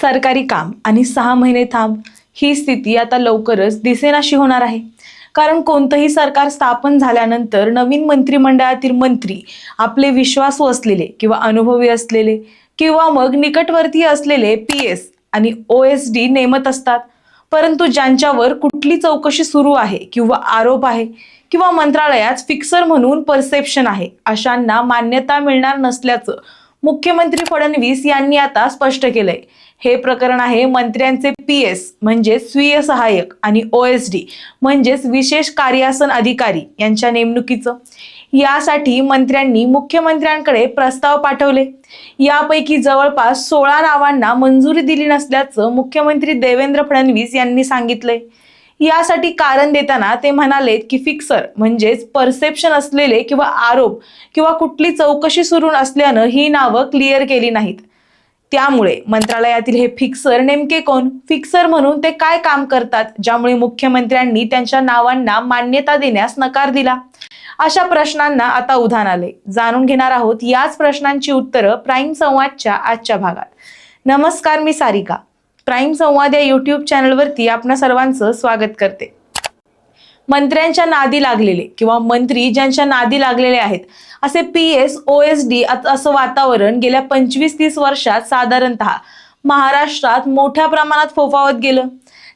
सरकारी काम आणि सहा महिने थांब. ही स्थिती आता लवकरच दिसेनाशी होणार आहे. कारण कोणतंही सरकार स्थापन झाल्यानंतर नवीन मंत्रिमंडळातील मंत्री आपले विश्वासू असलेले किंवा अनुभवी असलेले किंवा मग निकटवर्ती असलेले पी एस आणि ओ एस डी नेमत असतात. परंतु ज्यांच्यावर कुठली चौकशी सुरू आहे किंवा आरोप आहे किंवा मंत्रालयात फिक्सर म्हणून परसेप्शन आहे अशांना मान्यता मिळणार नसल्याचं मुख्यमंत्री फडणवीस यांनी आता स्पष्ट केलंय. हे प्रकरण आहे मंत्र्यांचे पी एस म्हणजे स्वीय सहाय्यक आणि ओ एस डी म्हणजेच विशेष कार्यासन अधिकारी यांच्या नेमणुकीचं. यासाठी मंत्र्यांनी मुख्यमंत्र्यांकडे प्रस्ताव पाठवले. यापैकी जवळपास सोळा नावांना मंजुरी दिली नसल्याचं मुख्यमंत्री देवेंद्र फडणवीस यांनी सांगितलंय. यासाठी कारण देताना ते म्हणाले की फिक्सर म्हणजेच परसेप्शन असलेले किंवा आरोप किंवा कुठली चौकशी सुरू असल्यानं ही नावं क्लिअर केली नाहीत. त्यामुळे मंत्रालयातील हे फिक्सर नेमके कोण? फिक्सर म्हणून ते काय काम करतात? ज्यामुळे मुख्यमंत्र्यांनी त्यांच्या नावांना मान्यता देण्यास नकार दिला. अशा प्रश्नांना आता उधाण आले. जाणून घेणार आहोत याच प्रश्नांची उत्तरं प्राईम संवादच्या आजच्या भागात. नमस्कार मी सारिका. प्राईम संवाद या युट्यूब चॅनलवरती आपणा सर्वांचं स्वागत करते. मंत्र्यांच्या नादी लागलेले किंवा मंत्री ज्यांच्या नादी लागलेले आहेत असे P S O S D असं वातावरण गेल्या पंचवीस तीस वर्षात साधारणतः महाराष्ट्रात मोठ्या प्रमाणात फोफावत गेलं.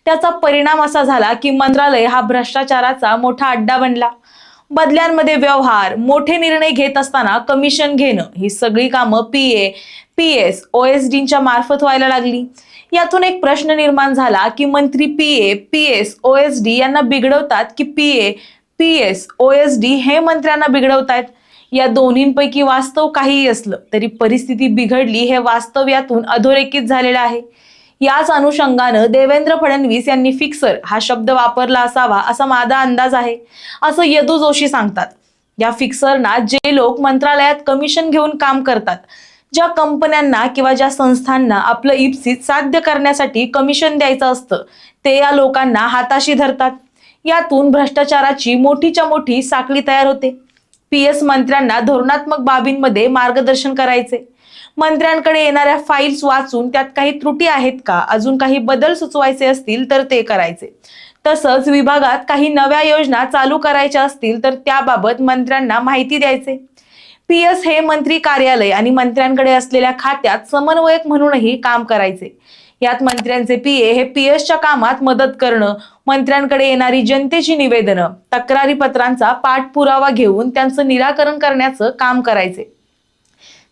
त्याचा परिणाम असा झाला की मंत्रालय हा भ्रष्टाचाराचा मोठा अड्डा बनला. बदल्यांमध्ये व्यवहार मोठे निर्णय घेत असताना कमिशन घेणं ही सगळी कामं P A P S O S डींच्या मार्फत व्हायला लागली. यातून एक प्रश्न निर्माण झाला की मंत्री P A P S O S D यांना बिघडवतात की P A P S O S D हे मंत्र्यांना बिघडवतायत? या दोन्हींपैकी वास्तव काहीही असलं तरी परिस्थिती बिघडली हे वास्तव यातून अधोरेखित झालेलं आहे. याच अनुषंगानं देवेंद्र फडणवीस यांनी फिक्सर हा शब्द वापरला असावा असा माझा अंदाज आहे. असं यदू जोशी सांगतात. या फिक्सरना जे लोक मंत्रालयात कमिशन घेऊन काम करतात ज्या कंपन्यांना किंवा ज्या संस्थांना आपलं इप्सित साध्य करण्यासाठी कमिशन द्यायचं असतं ते या लोकांना हाताशी धरतात. यातून भ्रष्टाचाराची मोठीच्या मोठी साखळी तयार होते. पी एस मंत्र्यांना धोरणात्मक बाबींमध्ये मार्गदर्शन करायचे. मंत्र्यांकडे येणाऱ्या फाईल्स वाचून त्यात काही त्रुटी आहेत का? अजून काही बदल सुचवायचे असतील तर ते करायचे. तसंच विभागात काही नव्या योजना चालू करायच्या असतील तर त्याबाबत मंत्र्यांना माहिती द्यायचे. पी एस हे मंत्री कार्यालय आणि मंत्र्यांकडे असलेल्या खात्यात समन्वयक म्हणूनही काम करायचे. यात मंत्र्यांचे पी ए हे पी एसच्या कामात मदत करणं मंत्र्यांकडे येणारी जनतेची निवेदनं तक्रारी पत्रांचा पाठपुरावा घेऊन त्यांचं निराकरण करण्याचं काम करायचे.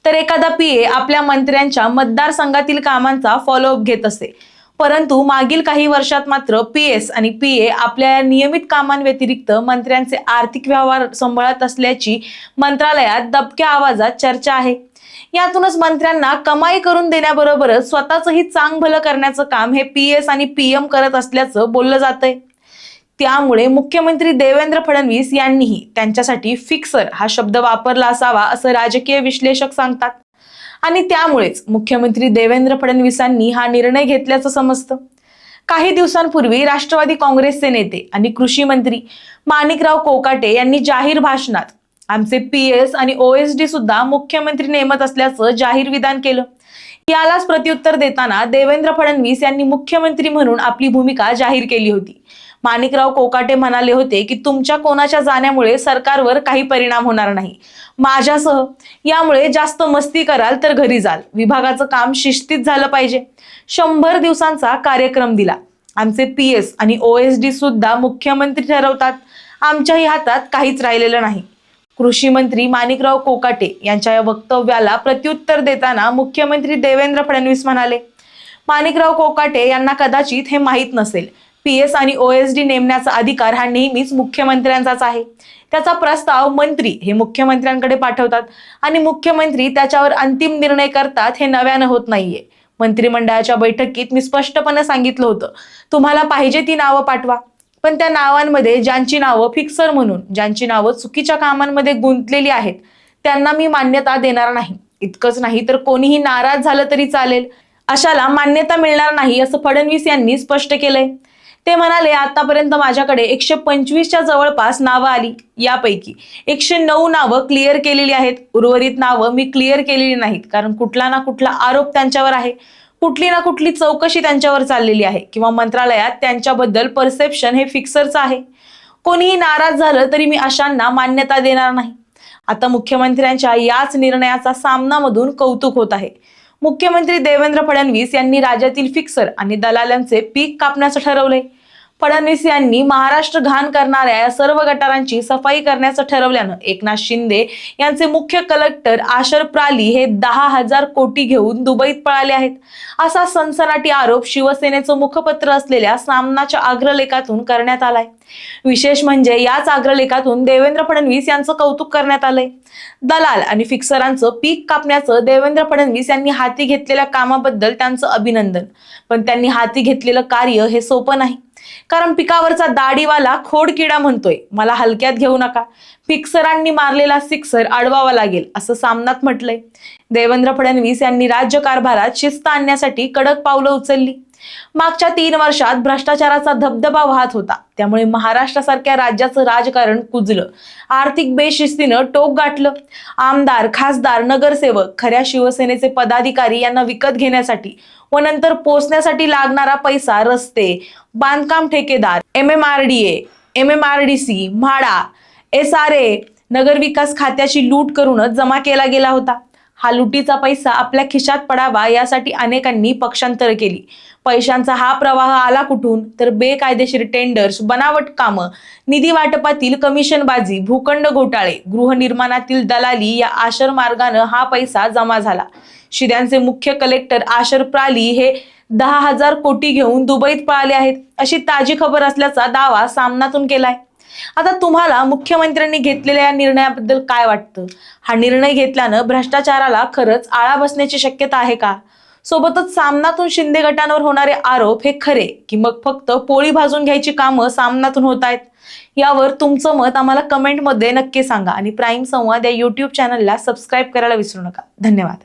तर एखादा पी ए आपल्या मंत्र्यांच्या मतदारसंघातील कामांचा फॉलोअप घेत असे. परंतु मागील काही वर्षात मात्र पी एस आणि पी ए आपल्या नियमित कामांव्यतिरिक्त मंत्र्यांचे आर्थिक व्यवहार सांभाळत असल्याची मंत्रालयात दबक्या आवाजात चर्चा आहे. यातूनच मंत्र्यांना कमाई करून देण्याबरोबरच स्वतःचंही चांग भलं करण्याचं काम हे पी एस आणि पी एम करत असल्याचं बोललं जातंय. त्यामुळे मुख्यमंत्री देवेंद्र फडणवीस यांनीही त्यांच्यासाठी फिक्सर हा शब्द वापरला असावा असं राजकीय विश्लेषक सांगतात. आणि त्यामुळेच मुख्यमंत्री देवेंद्र फडणवीसांनी हा निर्णय घेतल्याचं समजतं. काही दिवसांपूर्वी राष्ट्रवादी काँग्रेसचे नेते आणि कृषी मंत्री माणिकराव कोकाटे यांनी जाहीर भाषणात आमचे पी एस आणि ओ एस डी सुद्धा मुख्यमंत्री नेमत असल्याचं जाहीर विधान केलं. यालाच प्रत्युत्तर देताना देवेंद्र फडणवीस यांनी मुख्यमंत्री म्हणून आपली भूमिका जाहीर केली होती. माणिकराव कोकाटे म्हणाले होते की तुमच्या कोणाच्या जाण्यामुळे सरकारवर काही परिणाम होणार नाही. माझ्यासह यामुळे जास्त मस्ती कराल तर घरी जाल. विभागाचं काम शिस्तीत झालं पाहिजे. शंभर दिवसांचा कार्यक्रम दिला. आमचे पी एस आणि ओ एस डी सुद्धा मुख्यमंत्री ठरवतात. आमच्याही हातात काहीच राहिलेलं नाही. कृषी मंत्री माणिकराव कोकाटे यांच्या या वक्तव्याला प्रत्युत्तर देताना मुख्यमंत्री देवेंद्र फडणवीस म्हणाले माणिकराव कोकाटे यांना कदाचित हे माहीत नसेल. पी एस आणि ओ एस डी नेमण्याचा अधिकार हा नेहमीच मुख्यमंत्र्यांचाच आहे. त्याचा प्रस्ताव मंत्री हे मुख्यमंत्र्यांकडे पाठवतात आणि मुख्यमंत्री त्याच्यावर अंतिम निर्णय करतात हे नव्यानं होत नाहीये. मंत्रिमंडळाच्या बैठकीत मी स्पष्टपणे सांगितलं होतं तुम्हाला पाहिजे ती नावं पाठवा. पण त्या नावांमध्ये ज्यांची नावं फिक्सर म्हणून ज्यांची नावं चुकीच्या कामांमध्ये गुंतलेली आहेत त्यांना मी मान्यता देणार नाही. इतकंच नाही तर कोणीही नाराज झालं तरी चालेल. अशाला मान्यता मिळणार नाही असं फडणवीस यांनी स्पष्ट केलंय. ते म्हणाले आतापर्यंत माझ्याकडे एकशे पंचवीसच्या जवळपास नावं आली. यापैकी एकशे नऊ नावं क्लिअर केलेली आहेत. उर्वरित नावं मी क्लिअर केलेली नाहीत. कारण कुठला ना कुठला आरोप त्यांच्यावर आहे. कुठली ना कुठली चौकशी त्यांच्यावर चाललेली आहे किंवा मंत्रालयात त्यांच्याबद्दल परसेप्शन हे फिक्सरचं आहे. कोणीही नाराज झालं तरी मी अशांना मान्यता देणार नाही. आता मुख्यमंत्र्यांच्या याच निर्णयाचा सामनामधून कौतुक होत आहे. मुख्यमंत्री देवेंद्र फडणवीस यांनी राज्यातील फिक्सर आणि दलालांचे पीक कापण्याचं ठरवलंय. फडणवीस यांनी महाराष्ट्र घाण करणाऱ्या या सर्व गटारांची सफाई करण्याचं ठरवल्यानं एकनाथ शिंदे यांचे मुख्य कलेक्टर आशर प्राली हे दहा हजार कोटी घेऊन दुबईत पळाले आहेत. असा सनसनाटी आरोप शिवसेनेचं मुखपत्र असलेल्या सामनाच्या अग्रलेखातून करण्यात आलाय. विशेष म्हणजे याच अग्रलेखातून देवेंद्र फडणवीस यांचं कौतुक करण्यात आलंय. दलाल आणि फिक्सरांचं पीक कापण्याचं देवेंद्र फडणवीस यांनी हाती घेतलेल्या कामाबद्दल त्यांचं अभिनंदन. पण त्यांनी हाती घेतलेलं कार्य हे सोपं नाही. कारण पिकावरचा दाढीवाला खोडकिडा म्हणतोय. मला हलक्यात घेऊ नका. फिक्सरांनी मारलेला सिक्सर अडवावा लागेल असं सामनात म्हटलंय. देवेंद्र फडणवीस यांनी राज्य कारभारात शिस्त आणण्यासाठी कडक पावलं उचलली. मागच्या तीन वर्षात भ्रष्टाचाराचा धबधबा वाहत होता. त्यामुळे महाराष्ट्रासारख्या राज्याचं राजकारण कुजलं. आर्थिक बेशिस्तीनं टोक गाठलं. आमदार खासदार नगरसेवक खऱ्या शिवसेनेचे पदाधिकारी यांना विकत घेण्यासाठी व नंतर पोचण्यासाठी लागणारा पैसा रस्ते बांधकाम ठेकेदार M M R D A M M R D C MHADA S R A नगरविकास खात्याची लूट करूनच जमा केला गेला होता. हा लुटीचा पैसा आपल्या खिशात पडावा यासाठी अनेकांनी पक्षांतर केली. पैशांचा हा प्रवाह आला कुठून? तर बेकायदेशीर टेंडर्स बनावट कामं निधी वाटपातील कमिशनबाजी भूखंड घोटाळे गृहनिर्माणातील दलाली या आशर मार्गानं हा पैसा जमा झाला. शिद्यांचे मुख्य कलेक्टर आशर प्राली हे दहा हजार कोटी घेऊन दुबईत पळाले आहेत. अशी ताजी खबर असल्याचा दावा सामनातून केलाय. आता तुम्हाला मुख्यमंत्र्यांनी घेतलेल्या या निर्णयाबद्दल काय वाटतं? हा निर्णय घेतल्यानं भ्रष्टाचाराला खरंच आळा बसण्याची शक्यता आहे का? सोबतच सामनातून शिंदे गटांवर होणारे आरोप हे खरे की मग फक्त पोळी भाजून घ्यायची कामं सामनातून होत आहेत? यावर तुमचं मत आम्हाला कमेंटमध्ये नक्की सांगा आणि प्राईम संवाद या युट्यूब चॅनलला सबस्क्राईब करायला विसरू नका. धन्यवाद.